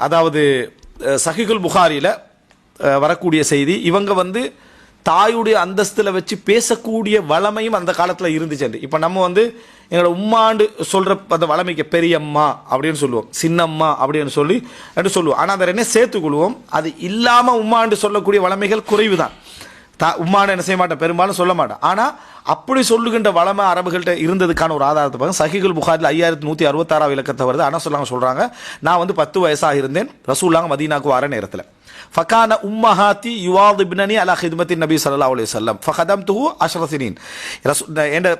அதாவது சஹிகுல் புகாரியில் வரக்கூடிய செய்தி இவங்க வந்து தாயுடைய அந்தஸ்தில் வச்சு பேசக்கூடிய வளமையும் அந்த காலத்தில் இருந்துச்சு இப்போ நம்ம வந்து எங்களோட உம்மாண்டு சொல்கிற அந்த வளமைக்கு பெரியம்மா அப்படின்னு சொல்லுவோம். சின்னம்மா அப்படின்னு சொல்லி என்று சொல்லுவோம். ஆனால் அதை என்ன சேர்த்துக்கொள்வோம் அது இல்லாமல் உம்மாண்டு சொல்லக்கூடிய வளமைகள் குறைவு தான் தா உம்மான்னு என்ன செய்ய மாட்டேன் பெரும்பாலும் சொல்ல மாட்டேன். ஆனால் அப்படி சொல்லுகின்ற வளமை அரபுகள்கிட்ட இருந்ததுக்கான ஒரு ஆதாரத்தை பாருங்க சஹிகுல் புகாரில் ஐயாயிரத்தி நூற்றி அறுபத்தாறாவது இலக்கத்தை வருது. ஆனால் சொல்லாங்க சொல்கிறாங்க நான் வந்து பத்து வயசாக இருந்தேன். ரசூல்லாங்க மதீனாக்கு வர நேரத்தில். ஃபகான உம்மஹாத்தி யுவாது பின்னனி அலா ஹித்மத்தின் நபி சல்லா அலி சொல்லம் ஃபஹதம் துஹு அஷ்ரசினின் ரசூ என்ற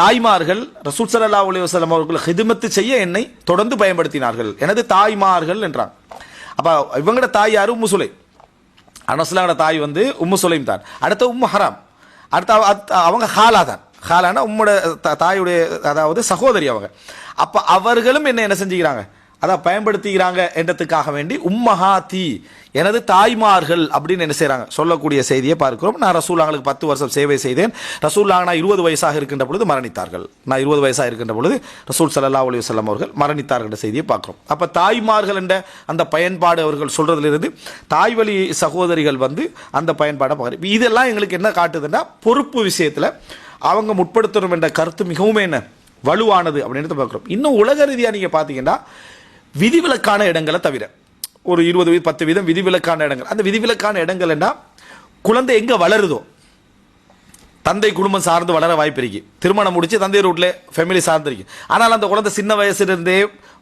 தாய்மார்கள் ரசூல் சல்லா அலி வஸல்லம் அவர்கள் ஹிதுமத்து செய்ய என்னை தொடர்ந்து பயன்படுத்தினார்கள். எனது தாய்மார்கள் என்றாங்க. அப்போ இவங்களோட தாய் யாரும் முசுலை அனசுலாவோட தாய் வந்து உம்மு சுலைம் தான். அடுத்த உம்மு ஹராம். அடுத்த அவங்க ஹாலா தான். ஹாலானா உம்மோட த- தாயுடைய அதாவது சகோதரி அவங்க. அப்போ அவர்களும் என்ன என்ன செஞ்சுக்கிறாங்க? அதான் பயன்படுத்திக்கிறாங்க என்றதுக்காக வேண்டி உம்மஹாத்தி எனது தாய்மார்கள் அப்படின்னு என்ன செய்கிறாங்க சொல்லக்கூடிய செய்தியை பார்க்கிறோம். நான் ரசூல்லாங்களுக்கு பத்து வருஷம் சேவை செய்தேன். ரசூல்லாங்க நான் இருபது வயசாக இருக்கின்ற பொழுது மரணித்தார்கள். நான் இருபது வயசாக இருக்கின்ற பொழுது ரசூல் சல்லா அலி வல்லம் அவர்கள் மரணித்தார்கள் என்ற செய்தியை பார்க்கிறோம். அப்போ தாய்மார்கள் என்ற அந்த பயன்பாடு அவர்கள் சொல்கிறதுலேருந்து தாய்வழி சகோதரிகள் வந்து அந்த பயன்பாடை பார்க்குறேன் இதெல்லாம் எங்களுக்கு என்ன காட்டுதுன்னா பொறுப்பு விஷயத்தில் அவங்க முற்படுத்தணும் என்ற கருத்து மிகவும் என்ன வலுவானது அப்படின்னு பார்க்குறோம். இன்னும் உலக ரீதியாக நீங்கள் பார்த்தீங்கன்னா விதிவிலக்கான இடங்களை தவிர ஒரு இருபது வீதம் பத்து வீதம் விதிவிலக்கான இடங்கள். அந்த விதிவிலக்கான இடங்கள் என்ன? குழந்தை எங்கே வளருதோ தந்தை குடும்பம் சார்ந்து வளர வாய்ப்பு இருக்கு. திருமணம் முடிச்சு தந்தை ரூட்டில் ஃபேமிலி சார்ந்து இருக்கு. ஆனால் அந்த குழந்தை சின்ன வயசுலேருந்தே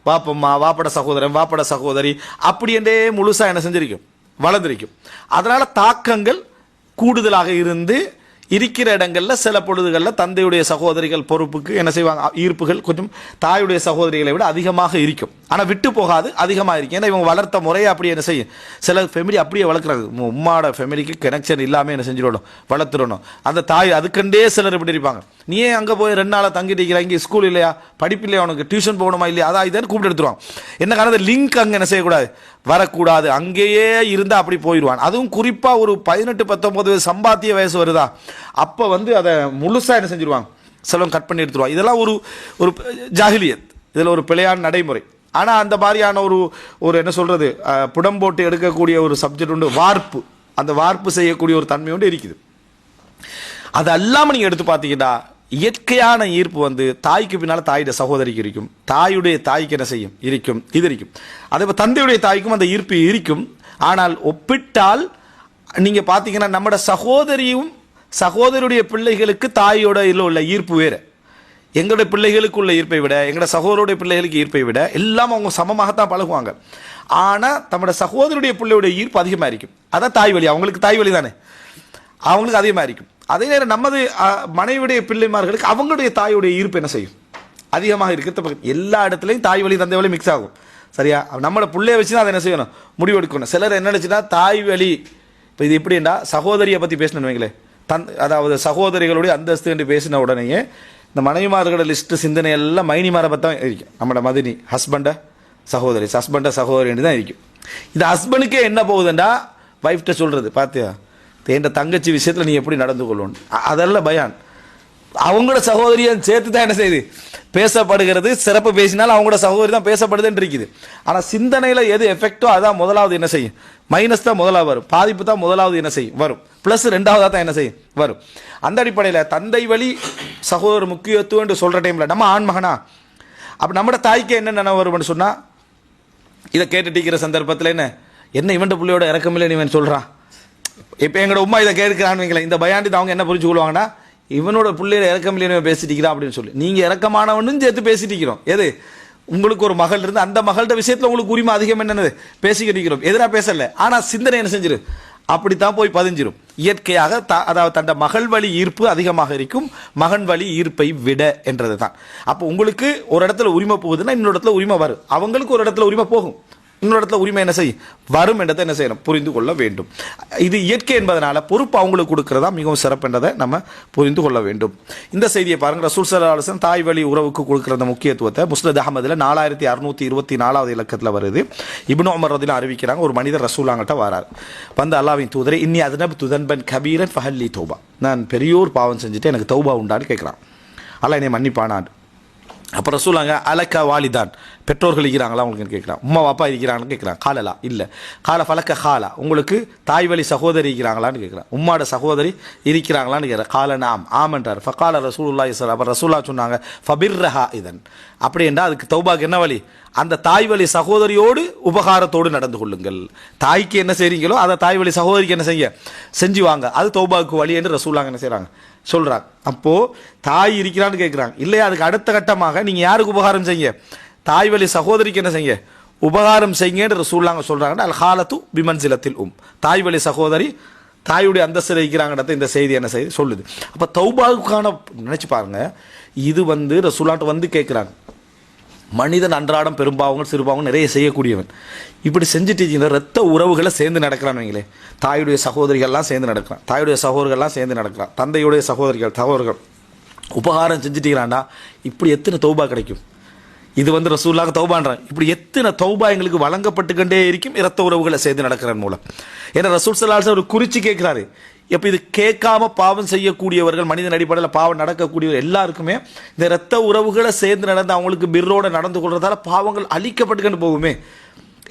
வாப்பம்மா வாப்பட சகோதரன் வாப்பட சகோதரி அப்படி முழுசாக என்ன செஞ்சிருக்கும்? வளர்ந்திருக்கும். அதனால் தாக்கங்கள் கூடுதலாக இருந்து இருக்கிற இடங்களில் சில பொழுதுகளில் தந்தையுடைய சகோதரிகள் பொறுப்புக்கு என்ன செய்வாங்க? ஈர்ப்புகள் கொஞ்சம் தாயுடைய சகோதரிகளை விட அதிகமாக இருக்கும். ஆனால் விட்டு போகாது அதிகமாக இருக்கும். ஏன்னா இவங்க வளர்த்த முறையை அப்படியே என்ன செய்யும்? சில ஃபேமிலி அப்படியே வளர்க்குறாங்க உம்மாட ஃபேமிலிக்கு கனெக்ஷன் இல்லாமல் என்ன செஞ்சிடணும்? வளர்த்துடணும். அந்த தாய் அதுக்கண்டே சிலர் இப்படி இருப்பாங்க. நீ ஏன் அங்கே போய் ரெண்டு நாளாக தங்கிட்டு இருக்கிற? இங்கே ஸ்கூல் இல்லையா? படிப்பு இல்லையா? உனக்கு டியூஷன் போகணுமா இல்லையா? அதான் இதான்னு கூப்பிட்டு எடுத்துருவாங்க. என்ன காரணம்? லிங்க் அங்கே என்ன செய்யக்கூடாது? வரக்கூடாது. அங்கேயே இருந்தால் அப்படி போயிடுவான். அதுவும் குறிப்பாக ஒரு பதினெட்டு பத்தொம்பது வயசு சம்பாத்திய வயசு வருதா? அப்போ வந்து அதை முழுசாக என்ன செஞ்சுருவாங்க? சிலவங்க கட் பண்ணி எடுத்துருவாங்க. இதெல்லாம் ஒரு ஒரு ஜாகிலியத். இதில் ஒரு பிழையான நடைமுறை. ஆனால் அந்த மாதிரியான ஒரு ஒரு என்ன சொல்கிறது புடம் போட்டு எடுக்கக்கூடிய ஒரு சப்ஜெக்ட் உண்டு வார்ப்பு. அந்த வார்ப்பு செய்யக்கூடிய ஒரு தன்மை உண்டு இருக்குது. அது அல்லாமல் நீங்கள் எடுத்து பார்த்தீங்கன்னா இயற்கையான ஈர்ப்பு வந்து தாய்க்கு பின்னால் தாயுடைய சகோதரிக்கு இருக்கும். தாயுடைய தாய்க்கு என்ன செய்யும்? இருக்கும். இது இருக்கும். அதே போல் தந்தையுடைய தாய்க்கும் அந்த ஈர்ப்பு இருக்கும். ஆனால் ஒப்பிட்டால் நீங்கள் பார்த்தீங்கன்னா நம்மட சகோதரியும் சகோதரியுடைய பிள்ளைகளுக்கு தாயோட இதில் உள்ள ஈர்ப்பு வேறு. எங்களுடைய பிள்ளைகளுக்கு உள்ள ஈர்ப்பை விட எங்களோட சகோதரருடைய பிள்ளைகளுக்கு ஈர்ப்பை விட எல்லாம் அவங்க சமமாகத்தான் பழகுவாங்க. ஆனால் நம்மட சகோதரருடைய பிள்ளையுடைய ஈர்ப்பு அதிகமாக இருக்கும். அதான் தாய் வழி அவங்களுக்கு தாய் வழி தானே அவங்களுக்கு அதிகமாக இருக்கும். அதே நேரம் நமது மனைவியுடைய பிள்ளைமார்களுக்கு அவங்களுடைய தாயுடைய ஈர்ப்பு என்ன செய்யும்? அதிகமாக இருக்கிறது பக்கம் எல்லா இடத்துலையும் தாய் வழி தந்தை வழி மிக்ஸ் ஆகும். சரியா? நம்மளோட பிள்ளைய வச்சு தான் அதை என்ன செய்யணும்? முடிவெடுக்கணும் சிலர் என்ன நினச்சுன்னா தாய் வழி இப்போ இது எப்படின்னா சகோதரியை பற்றி பேசணும்னு வைங்களேன். தன் அதாவது சகோதரிகளுடைய அந்தஸ்து என்று பேசின உடனேயே இந்த மனைவிமார்களோட லிஸ்ட்டு சிந்தனை எல்லாம் மைனிமாரை பற்றி தான் இருக்கும். நம்மளோட மதினி ஹஸ்பண்டை சகோதரி ஹஸ்பண்டை சகோதரின்னு தான் இருக்கும். இந்த ஹஸ்பண்டுக்கே என்ன போகுதுண்டா வைஃப்ட்ட சொல்கிறது பார்த்தியா என்ற தங்கச்சி விஷயத்தில் நீ எப்படி நடந்து கொள்ளணும் அதெல்லாம் பயான். அவங்களோட சகோதரியும் சேர்த்து தான் என்ன செய்யுது? பேசப்படுகிறது. சிறப்பு பேசினாலும் அவங்களோட சகோதரி தான் பேசப்படுதுன்னு இருக்குது ஆனால் சிந்தனையில் எது எஃபெக்டோ அதான் முதலாவது என்ன செய்யும்? மைனஸ் தான் முதலாவது வரும். பாதிப்பு தான் முதலாவது என்ன செய்யும்? வரும். ப்ளஸ் ரெண்டாவதாக தான் என்ன செய்யும்? வரும். அந்த அடிப்படையில் தந்தை வழி சகோதரர் முக்கியத்துவம் என்று சொல்கிற டைமில் நம்ம ஆண்மகனா? அப்போ நம்மட தாய்க்கு என்ன நினைவு வரும்னு சொன்னால் இதை கேட்டுட்டிருக்கிற சந்தர்ப்பத்தில் என்ன? என்ன இவன்ட பிள்ளையோட இறக்கமில்லைன்னு இவன் சொல்கிறான் இப்போ எங்களோட உமா இதை கேட்கிறான்னு இந்த பயாண்டித்து அவங்க என்ன புரிஞ்சு கொள்வாங்கன்னா இவனோட பிள்ளையில இறக்கமில்லைன்னு பேசிட்டிக்கிறா அப்படின்னு சொல்லி. நீங்கள் இறக்கமானவனும் சேர்த்து பேசிட்டிக்கிறோம் எது? உங்களுக்கு ஒரு மகள் இருந்து அந்த மகள்கிட்ட விஷயத்தில் உங்களுக்கு உரிமை அதிகம் என்னது பேசிக்கிட்டு இருக்கிறோம். எதிராக பேசலை. ஆனால் சிந்தனை என்ன செஞ்சிரு அப்படித்தான் போய் பதிஞ்சிரும். இயற்கையாக த அதாவது தண்ட மகள் வழி ஈர்ப்பு அதிகமாக இருக்கும். மகன் வழி ஈர்ப்பை விட என்றது தான் அப்போ உங்களுக்கு ஒரு இடத்துல உரிமை போகுதுன்னா இன்னொரு இடத்துல உரிமை வரும். அவங்களுக்கு ஒரு இடத்துல உரிமை போகும். இன்னொரு இடத்துல உரிமை என்ன செய்யும் வரும் என்றதை என்ன செய்யணும்? புரிந்து கொள்ள வேண்டும். இது இயற்கை என்பதனால பொறுப்பு அவங்களுக்கு கொடுக்கறதா மிகவும் சிறப்புன்றதை நம்ம புரிந்து கொள்ள வேண்டும். இந்த செய்தியை பாருங்க. ரசூல் சலாஹன் தாய் வழி உறவுக்கு கொடுக்குற அந்த முக்கியத்துவத்தை முஸ்லத் அகமதில் நாலாயிரத்தி அறுநூத்தி இருபத்தி நாலாவது இலக்கத்தில் வருது. இப்னு உமர் ரதில அறிவிக்கிறாங்க ஒரு மனிதர் ரசூலாங்கிட்ட வரார். வந்து அல்லாவின் தூதரை இன்னி அதனப் துதன்பன் கபீரன் ஃபஹல்லி தௌபா. நான் பெரியோர் பாவம் செஞ்சுட்டு எனக்கு தௌபா உண்டான்னு கேட்குறான் அல்லாஹ் என்னை மன்னிப்பானான். அப்போ ரசூலாங்க அலக்க வாலிதான். பெற்றோர்கள் இருக்கிறாங்களா உங்களுக்கு கேட்குறான். உம்மா அப்பா இருக்கிறாங்கன்னு கேட்குறான். காலலா? இல்லை. கால ஃபலக்க காலா. உங்களுக்கு தாய் வழி சகோதரி இருக்கிறாங்களான்னு கேட்குறான். உம்மாட சகோதரி இருக்கிறாங்களான்னு கேட்குறேன். கால நாம் ஆமன்றார் ஃபகால ரசூலுல்லா இஸ்லாம் அப்போ ரசூல்லா சொன்னாங்க ஃபபிர்ரஹா இதன். அப்படி என்றால் அதுக்கு தௌபாக்கு என்ன வழி? அந்த தாய் வழி சகோதரியோடு உபகாரத்தோடு நடந்து கொள்ளுங்கள். தாய்க்கு என்ன செய்கிறீங்களோ அதை தாய் வழி சகோதரிக்கு என்ன செய்ய செஞ்சு வாங்க. அது தௌபாவுக்கு வழி என்று ரசூலாங்க என்ன செய்கிறாங்க சொல்கிறாங்க அப்போது தாய் இருக்கிறான்னு கேட்குறாங்க. இல்லையா? அதுக்கு அடுத்த கட்டமாக நீங்கள் யாருக்கு உபகாரம் செய்ய தாய் வழி சகோதரிக்கு என்ன செய்ய உபகாரம் செய்யுங்கன்னு சூழ்நாங்க சொல்கிறாங்கன்னா அல் ஹாலத்து பிமன்சிலத்தில் உம். தாய் வழி சகோதரி தாயுடைய அந்தஸ்தில் இருக்கிறாங்கன்றத இந்த செய்தி என்ன செய்தி சொல்லுது. அப்போ தௌபாவுக்கான நினச்சி பாருங்க இது வந்து ரசூலாட்டு வந்து கேட்குறாங்க மனிதன் அன்றாடம் பெரும்பாவங்க சிறுபாவங்க நிறைய செய்யக்கூடியவன். இப்படி செஞ்சுட்டு ரத்த உறவுகளை சேர்ந்து நடக்கிறான் வைங்களே தாயுடைய சகோதரிகள்லாம் சேர்ந்து நடக்கிறான். தாயுடைய சகோதரிகள்லாம் சேர்ந்து நடக்கிறான். தந்தையுடைய சகோதரிகள் சகோதரர்கள் உபகாரம் செஞ்சுட்டீங்களாண்டா இப்படி எத்தனை தௌபா கிடைக்கும்? இது வந்து ரசூலாக தௌபான்றான். இப்படி எத்தனை தௌபா எங்களுக்கு வழங்கப்பட்டுக்கண்டே இருக்கும் இரத்த உறவுகளை சேர்ந்து நடக்கிறன் மூலம். ஏன்னா ரசூல் சலாசன் ஒரு குறிச்சு கேட்கிறாரு. இப்போ இது கேட்காம பாவம் செய்யக்கூடியவர்கள் மனிதன் அடிப்படையில் பாவம் நடக்கக்கூடியவர் எல்லாருக்குமே இந்த இரத்த உறவுகளை சேர்ந்து நடந்து அவங்களுக்கு பிர்ரோட நடந்து கொள்றதால பாவங்கள் அழிக்கப்பட்டுக்கிட்டு போகுமே.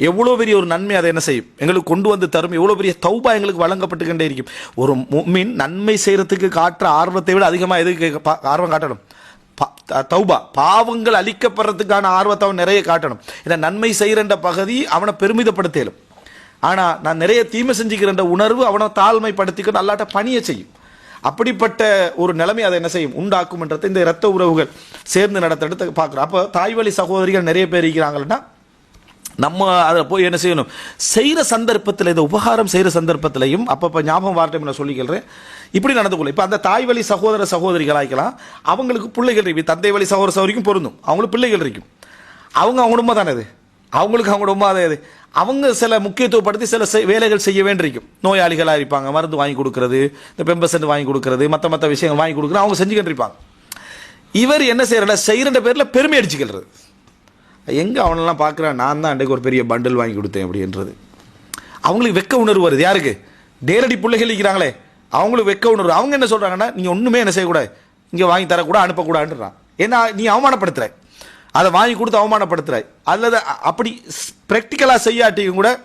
எவ்வளோ பெரிய ஒரு நன்மை அதை என்ன செய்யும்? எங்களுக்கு கொண்டு வந்து தரும். எவ்வளோ பெரிய தௌபா எங்களுக்கு வழங்கப்பட்டுக்கிட்டே இருக்கும். ஒரு மீன் நன்மை செய்கிறதுக்கு காட்டுற ஆர்வத்தை விட அதிகமாக எதுக்கு ஆர்வம் காட்டணும்? தௌபா. பாவங்கள் அழிக்கப்படுறதுக்கான ஆர்வத்தை அவன் நிறைய காட்டணும். இதை நன்மை செய்கிறன்ற பகுதி அவனை பெருமிதப்படுத்தலும் ஆனால் நான் நிறைய தீமை செஞ்சுக்கிறன்ற உணர்வு அவனை தாழ்மைப்படுத்திக்கணும் அல்லாட்ட பணியை செய்யும். அப்படிப்பட்ட ஒரு நிலைமை அதை என்ன செய்யும்? உண்டாக்கும்ன்றதை இந்த இரத்த உறவுகள் சேர்ந்து நடத்த பார்க்குறோம். அப்போ தாய்வழி சகோதரிகள் நிறைய பேர் இருக்கிறாங்கன்னா நம்ம அதில் போய் என்ன செய்யணும்? செய்கிற சந்தர்ப்பத்தில் இந்த உபகாரம் செய்கிற சந்தர்ப்பத்திலையும் அப்பப்போ ஞாபகம் வார்த்தை நான் சொல்லிக்கிறேன். இப்படி நடந்து கொள்ளும் இப்போ அந்த தாய் வழி சகோதர சகோதரிகளாக்கலாம் அவங்களுக்கு பிள்ளைகள் இருக்கு. தந்தை வழி சகோதர சகோதரிக்கும் பொருந்தும். அவங்களுக்கு பிள்ளைகள் இருக்கும் அவங்க அவங்க உண்மை தானே அது? அவங்களுக்கு அவங்க குடும்பம் அதே? அவங்க சில முக்கியத்துவப்படுத்தி சில செய்- வேலைகள் செய்ய வேண்டியிருக்கும். நோயாளிகளாக இருப்பாங்க. மருந்து வாங்கி கொடுக்கறது இந்த பெம்பசன்ட் வாங்கி கொடுக்கறது மற்ற மற்ற விஷயங்கள் வாங்கி கொடுக்குறது அவங்க செஞ்சுக்கிட்டு இருப்பாங்க. இவர் என்ன செய்யறல செய்கிற பேரில் பெருமை அடிச்சுக்கிறது. எங்கே அவனெல்லாம் பார்க்குறான் நான் தான் அன்றைக்கு ஒரு பெரிய பண்டில் வாங்கி கொடுத்தேன் அப்படின்றது. அவங்களுக்கு வெக்க உணர்வு வருது. யாருக்கு? நேரடி பிள்ளைகள் இருக்கிறாங்களே. அவங்களுக்கு வெக்க உணர்வு. அவங்க என்ன சொல்கிறாங்கன்னா நீங்கள் ஒன்றுமே என்ன செய்யக்கூடாது. இங்கே வாங்கி தரக்கூடாது அனுப்பக்கூடாதுன்றான். ஏன்னா நீ அவமானப்படுத்துகிற அதை வாங்கி கொடுத்து அவமானப்படுத்துகிற அல்லது அப்படி ப்ராக்டிக்கலாக செய்யாட்டியும் கூட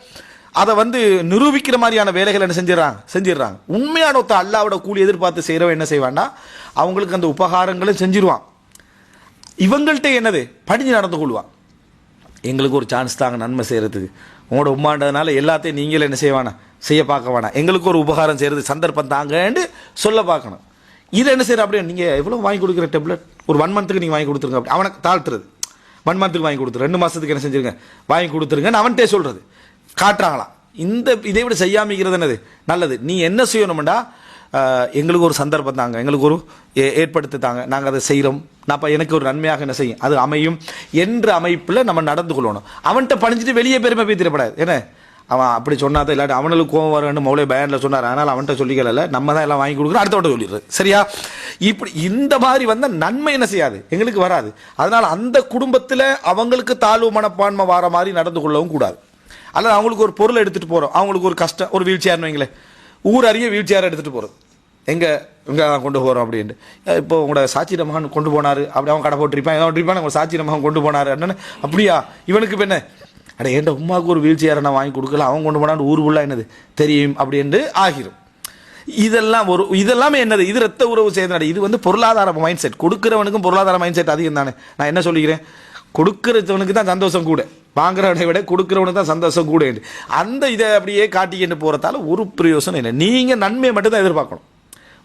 அதை வந்து நிரூபிக்கிற மாதிரியான வேலைகள் என்ன செஞ்சிடறாங்க? செஞ்சிடறாங்க. உண்மையான ஒருத்த அல்லாவோட கூலி எதிர்பார்த்து செய்கிறவன் என்ன செய்வான்னா அவங்களுக்கு அந்த உபகாரங்களும் செஞ்சிருவான். இவங்கள்ட்ட என்னது? படிஞ்சு நடந்து கொள்வான். எங்களுக்கு ஒரு சான்ஸ் தாங்க நன்மை செய்கிறதுக்கு உங்களோட உமாண்டதுனால எல்லாத்தையும் நீங்களே என்ன செய்ய வேணாம். செய்ய பார்க்க வேணாம். எங்களுக்கு ஒரு உபகாரம் செய்கிறது சந்தர்ப்பம் தாங்கன்னு சொல்ல பார்க்கணும். இதை என்ன செய்கிற அப்படியே நீங்கள் எவ்வளோ வாங்கி கொடுக்குற டெப்லெட் ஒரு ஒன் மந்த்துக்கு நீங்கள் வாங்கி கொடுத்துருங்க அப்படி. அவனை தாழ்த்துறது. ஒன் மந்த்துக்கு வாங்கி கொடுத்துரு. ரெண்டு மாதத்துக்கு என்ன செஞ்சிருங்க? வாங்கி கொடுத்துருங்கன்னு அவன்கிட்டே சொல்கிறது காட்டுறாங்களாம். இந்த இதை விட செய்யாமிக்கிறது என்னது? நல்லது. நீ என்ன செய்யணும்டா? எங்களுக்கு ஒரு சந்தர்ப்பம் தாங்க. எங்களுக்கு ஒரு ஏ- ஏற்படுத்தி தாங்க. நாங்கள் அதை செய்கிறோம் நான் அப்போ எனக்கு ஒரு நன்மையாக என்ன செய்யும்? அது அமையும் என்ற அமைப்பில் நம்ம நடந்து கொள்ளணும். அவன்கிட்ட பணிஞ்சிட்டு வெளியே பெருமை பேத்திடப்படாது. என்ன? அவன் அப்படி சொன்னாதான் இல்லாட்டி அவனுக்கு கோவம் வரும்னு மௌலே பயனில் சொன்னார். அதனால் அவன்கிட்ட சொல்லிக்கல நம்ம தான் எல்லாம் வாங்கி கொடுக்குறோம் அடுத்தவட்ட சொல்லிடுறது. சரியா? இப்படி இந்த மாதிரி வந்தால் நன்மை என்ன செய்யாது? எங்களுக்கு வராது. அதனால் அந்த குடும்பத்தில் அவங்களுக்கு தாழ்வு மனப்பான்மை வர மாதிரி நடந்து கொள்ளவும் கூடாது. அல்லது அவங்களுக்கு ஒரு பொருள் எடுத்துகிட்டு போகிறோம் அவங்களுக்கு ஒரு கஷ்டம் ஒரு வீல் சேர்னு வைங்களேன். ஊர் அறிய வீல் சேர் எடுத்துகிட்டு போகிறது எங்கே இங்கே கொண்டு போகிறோம் அப்படின்ட்டு. இப்போ உங்களோட சாட்சி மகன் கொண்டு போனார் அப்படி அவன் கடை போட்டிருப்பான் ஏதோ இருப்பான்? உங்கள் சாட்சி மகன் கொண்டு போனார் என்னன்னு அப்படியா? இவனுக்கு இப்போ என்ன? அட ஏன்டா உமாவுக்கு ஒரு வீல் நான் வாங்கி கொடுக்கல? அவன் கொண்டு போனான்னு ஊர் ஃபுல்லாக என்னது? தெரியும் அப்படின்ட்டு ஆகிரும். இதெல்லாம் ஒரு இதெல்லாமே என்னது? இது ரத்த உறவு சேர்ந்த இது வந்து பொருளாதார மைண்ட் செட் கொடுக்குறவனுக்கும் பொருளாதார மைண்ட் செட் அதிகம் தானே. நான் என்ன சொல்லிக்கிறேன்? கொடுக்குறவனுக்கு தான் சந்தோஷம் கூட. வாங்குறவனை விட கொடுக்குறவனு தான் சந்தோஷம் கூட அந்த இதை அப்படியே காட்டிக்கிட்டு போகிறதால ஒரு பிரயோசனம் இல்லை. நீங்கள் நன்மையை மட்டும்தான் எதிர்பார்க்கணும்.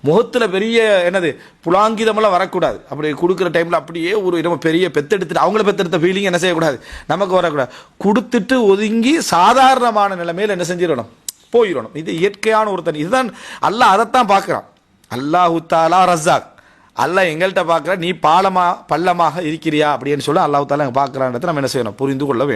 முகத்தில் பெரிய என்னது புலாங்கிதமெல்லாம் வரக்கூடாது. அப்படி கொடுக்குற டைமில் அப்படியே ஒரு நம்ம பெரிய பெத்தெடுத்துட்டு அவங்கள பெத்தெடுத்த ஃபீலிங் என்ன செய்யக்கூடாது? நமக்கு வரக்கூடாது. கொடுத்துட்டு ஒதுங்கி சாதாரணமான நிலைமையில் என்ன செஞ்சிடணும்? போயிடணும். இது இயற்கையான ஒருத்தன். இதுதான் அல்லாஹ் அதைத்தான் பார்க்குறான். அல்லாஹு தாலா ரஸாக் அல்லாஹ் எங்கள்கிட்ட பார்க்குற நீ பாலமா பள்ளமாக இருக்கிறியா அப்படின்னு சொல்லி அல்லாஹ் தாலா பார்க்குறான்றதை நம்ம என்ன செய்யணும்? புரிந்து கொள்ள வேண்டும்.